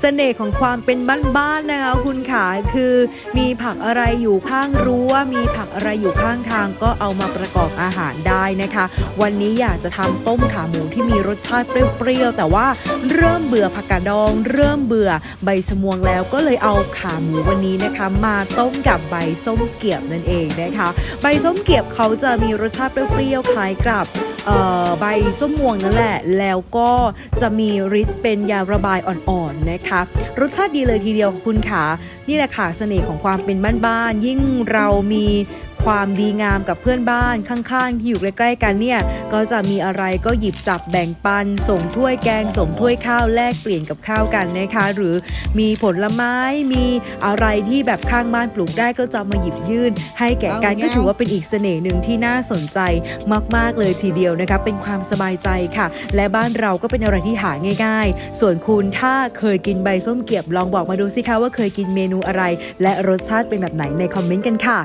เสน่ห์ของความเป็นบ้านๆนะคะคุณขาคือมีผักอะไรอยู่ข้างรั้วมีผักอะไรอยู่ข้างทางก็เอามาประกอบอาหารได้นะคะ วันนี้อยากจะทำต้มขาหมูที่มีรสชาติเปรี้ยวๆแต่ว่าเริ่มเบื่อผักกาดดอง เริ่มเบื่อใบชะมวงแล้วก็เลยเอาขาหมูวันนี้นะคะ มาต้มกับใบส้มเกียบนั่นเองนะคะ ใบส้มเกียบเขาจะมีรสชาติเปรี้ยวๆคล้ายกับ ใบส้มม่วงนั่นแหละ แล้วก็จะมีฤทธิ์เป็นยาระบายอ่อนๆนะคะ รสชาติดีเลยทีเดียวคุณขานี่แหละค่ะเสน่ห์ของความเป็นบ้านๆ ยิ่งเรามี ความดีงามกับเพื่อนบ้านข้างๆที่อยู่ใกล้ๆกันเนี่ยก็จะมีอะไรก็หยิบจับแบ่งปัน ส่งถ้วยแกงส่งถ้วยข้าวแลกเปลี่ยนกับข้าวกันนะคะ หรือมีผลไม้มีอะไรที่แบบข้างบ้านปลูกได้ก็จะมาหยิบยื่น ให้แก่กันก็ถือว่าเป็นอีกเสน่ห์หนึ่งที่น่าสนใจมากๆเลยทีเดียวนะคะเป็นความสบายใจค่ะ และบ้านเราก็เป็นอะไรที่หาง่าย ๆ ส่วนคุณถ้าเคยกินใบส้มเกียบลองบอกมาดูสิคะว่าเคยกินเมนูอะไร และรสชาติเป็นแบบไหนในคอมเมนต์กันค่ะ